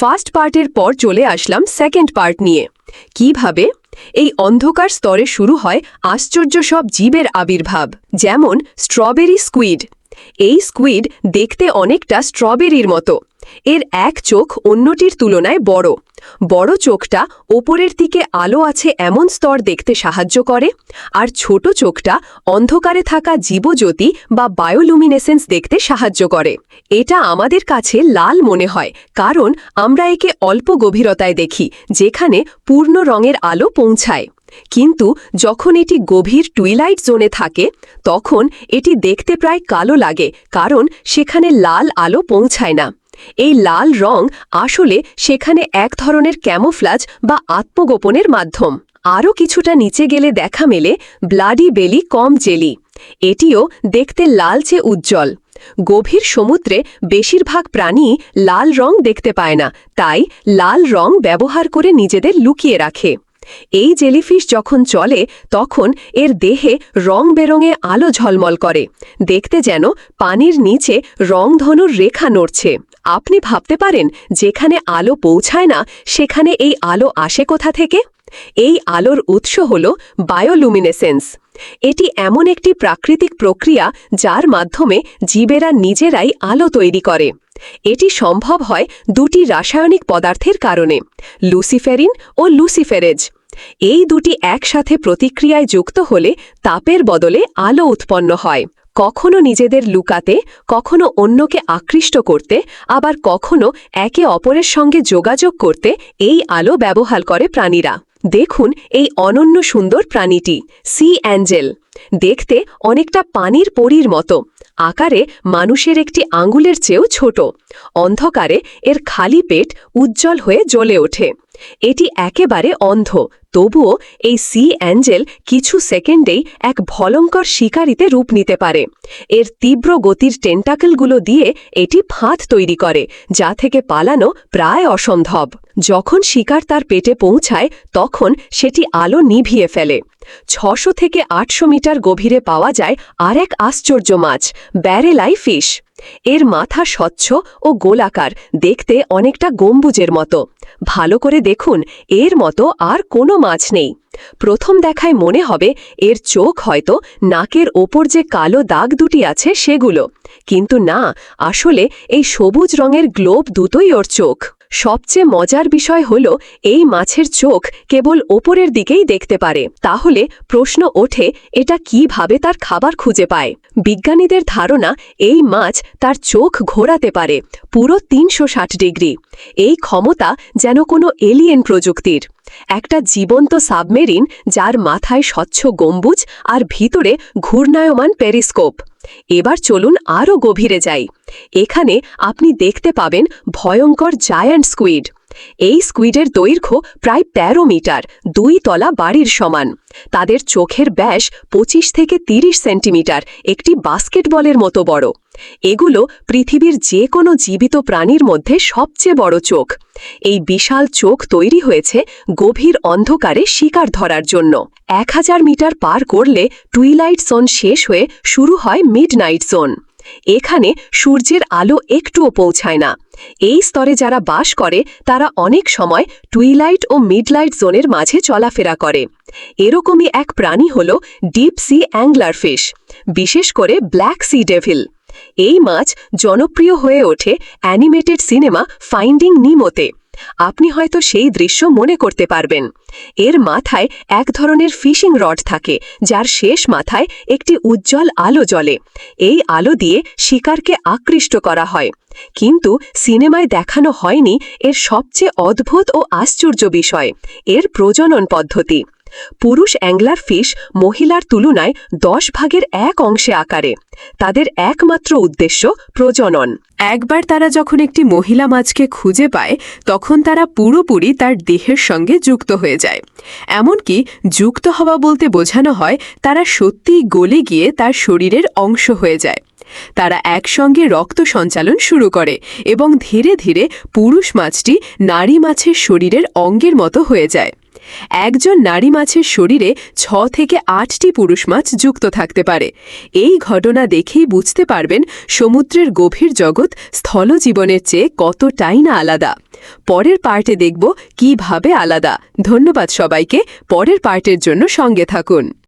First পার্টের পর চলে আসলাম সেকেন্ড পার্ট নিয়ে। কীভাবে? এই অন্ধকার স্তরে শুরু হয় আশ্চর্য সব জীবের আবির্ভাব, যেমন স্ট্রবেরি স্কুইড। এই স্কুইড দেখতে অনেকটা স্ট্রবেরির মতো। এর এক চোখ অন্যটির তুলনায় বড়। বড় চোখটা ওপরের দিকে আলো আছে এমন স্তর দেখতে সাহায্য করে, আর ছোট চোখটা অন্ধকারে থাকা জীবজ্যোতি বা বায়োলুমিনেসেন্স দেখতে সাহায্য করে। এটা আমাদের কাছে লাল মনে হয়, কারণ আমরা একে অল্প গভীরতায় দেখি, যেখানে পূর্ণ রঙের আলো পৌঁছায়। কিন্তু যখন এটি গভীর টুইলাইট জোনে থাকে, তখন এটি দেখতে প্রায় কালো লাগে, কারণ সেখানে লাল আলো পৌঁছায় না। এই লাল রং আসলে সেখানে এক ধরনের ক্যামোফ্লাজ বা আত্মগোপনের মাধ্যম। আরও কিছুটা নিচে গেলে দেখা মেলে ব্লাডি বেলি কম জেলি। এটিও দেখতে লালচে উজ্জ্বল। গভীর সমুদ্রে বেশিরভাগ প্রাণী লাল রং দেখতে পায় না, তাই লাল রং ব্যবহার করে নিজেদের লুকিয়ে রাখে। এই জেলিফিশ যখন চলে, তখন এর দেহে রং বেরঙে আলো ঝলমল করে। দেখতে যেন পানির নিচে রংধনুর রেখা নড়ছে। আপনি ভাবতে পারেন যেখানে আলো পৌঁছায় না, সেখানে এই আলো আসে কোথা থেকে? এই আলোর উৎস হল বায়োলুমিনেসেন্স। এটি এমন একটি প্রাকৃতিক প্রক্রিয়া যার মাধ্যমে জীবেরা নিজেরাই আলো তৈরি করে। এটি সম্ভব হয় দুটি রাসায়নিক পদার্থের কারণে, লুসিফেরিন ও লুসিফেরেজ। এই দুটি একসাথে প্রতিক্রিয়ায় যুক্ত হলে তাপের বদলে আলো উৎপন্ন হয়। কখনো নিজেদের লুকাতে, কখনো অন্যকে আকৃষ্ট করতে, আবার কখনো একে অপরের সঙ্গে যোগাযোগ করতে এই আলো ব্যবহার করে প্রাণীরা। দেখুন এই অনন্য সুন্দর প্রাণীটি, সি অ্যাঞ্জেল। দেখতে অনেকটা পানির পরীর মতো। আকারে মানুষের একটি আঙ্গুলের চেয়েও ছোট। অন্ধকারে এর খালি পেট উজ্জ্বল হয়ে জ্বলে ওঠে। এটি একেবারে অন্ধ। তবুও এই সি অ্যাঞ্জেল কিছু সেকেন্ডেই এক ভয়ঙ্কর শিকারিতে রূপ নিতে পারে। এর তীব্র গতির টেন্টাকেলগুলো দিয়ে এটি ফাঁদ তৈরি করে, যা থেকে পালানো প্রায় অসম্ভব। যখন শিকার তার পেটে পৌঁছায়, তখন সেটি আলো নিভিয়ে ফেলে। ছশো থেকে আটশো মিটার গভীরে পাওয়া যায় আর এক আশ্চর্য মাছ, ব্যারেলাই ফিশ। এর মাথা স্বচ্ছ ও গোলাকার, দেখতে অনেকটা গম্বুজের মতো। ভালো করে দেখুন, এর মতো আর কোনো মাছ নেই। প্রথম দেখায় মনে হবে এর চোখ হয়তো নাকের ওপর যে কালো দাগ দুটি আছে সেগুলো। কিন্তু না, আসলে এই সবুজ রঙের গ্লোব দুটোই ওর চোখ। সবচেয়ে মজার বিষয় হল, এই মাছের চোখ কেবল ওপরের দিকেই দেখতে পারে। তাহলে প্রশ্ন ওঠে, এটা কীভাবে তার খাবার খুঁজে পায়? বিজ্ঞানীদের ধারণা, এই মাছ তার চোখ ঘোরাতে পারে, পুরো তিনশো ষাট ডিগ্রি। এই ক্ষমতা যেন কোনো এলিয়েন প্রযুক্তির। একটা জীবন্ত সাবমেরিন যার মাথায় স্বচ্ছ গম্বুজ আর ভিতরে ঘূর্ণায়মান পেরিস্কোপ। এবার চলুন আরও গভীরে যাই। এখানে আপনি দেখতে পাবেন ভয়ঙ্কর জায়ান্ট স্কুইড। এই স্কুইডের দৈর্ঘ্য প্রায় ১৩ মিটার, দুই তলা বাড়ির সমান। তাদের চোখের ব্যাস ২৫ থেকে ৩০ সেন্টিমিটার, একটি বাস্কেটবলের মতো বড়। এগুলো পৃথিবীর যে কোনো জীবিত প্রাণীর মধ্যে সবচেয়ে বড় চোখ। এই বিশাল চোখ তৈরি হয়েছে গভীর অন্ধকারে শিকার ধরার জন্য। এক হাজার মিটার পার করলে টুইলাইট জোন শেষ হয়ে শুরু হয় মিডনাইট জোন। এখানে সূর্যের আলো একটুও পৌঁছায় না। এই স্তরে যারা বাস করে, তারা অনেক সময় টুইলাইট ও মিডলাইট জোনের মাঝে চলাফেরা করে। এরকমই এক প্রাণী হল ডিপ সি অ্যাংলার ফিশ বিশেষ করে ব্ল্যাক সি ডেভিল। এই মাছ জনপ্রিয় হয়ে ওঠে অ্যানিমেটেড সিনেমা ফাইন্ডিং নিমোতে। আপনি হয়তো সেই দৃশ্য মনে করতে পারবেন। এর মাথায় এক ধরনের ফিশিং রড থাকে, যার শেষ মাথায় একটি উজ্জ্বল আলো জ্বলে। এই আলো দিয়ে শিকারকে আকৃষ্ট করা হয়। কিন্তু সিনেমায় দেখানো হয়নি এর সবচেয়ে অদ্ভুত ও আশ্চর্য বিষয়, এর প্রজনন পদ্ধতি। পুরুষ অ্যাংলার ফিশ মহিলার তুলনায় দশ ভাগের এক অংশে আকারে। তাদের একমাত্র উদ্দেশ্য প্রজনন। একবার তারা যখন একটি মহিলা মাছকে খুঁজে পায়, তখন তারা পুরোপুরি তার দেহের সঙ্গে যুক্ত হয়ে যায়। এমনকি যুক্ত হওয়া বলতে বোঝানো হয়, তারা সত্যিই গলে গিয়ে তার শরীরের অংশ হয়ে যায়। তারা একসঙ্গে রক্ত সঞ্চালন শুরু করে এবং ধীরে ধীরে পুরুষ মাছটি নারী মাছের শরীরের অঙ্গের মতো হয়ে যায়। একজন নারী মাছের শরীরে ছ থেকে আটটি পুরুষ মাছ যুক্ত থাকতে পারে। এই ঘটনা দেখেই বুঝতে পারবেন সমুদ্রের গভীর জগৎ স্থলজীবনের চেয়ে কতটাই না আলাদা। পরের পার্টে দেখব কীভাবে আলাদা। ধন্যবাদ সবাইকে। পরের পার্টের জন্য সঙ্গে থাকুন।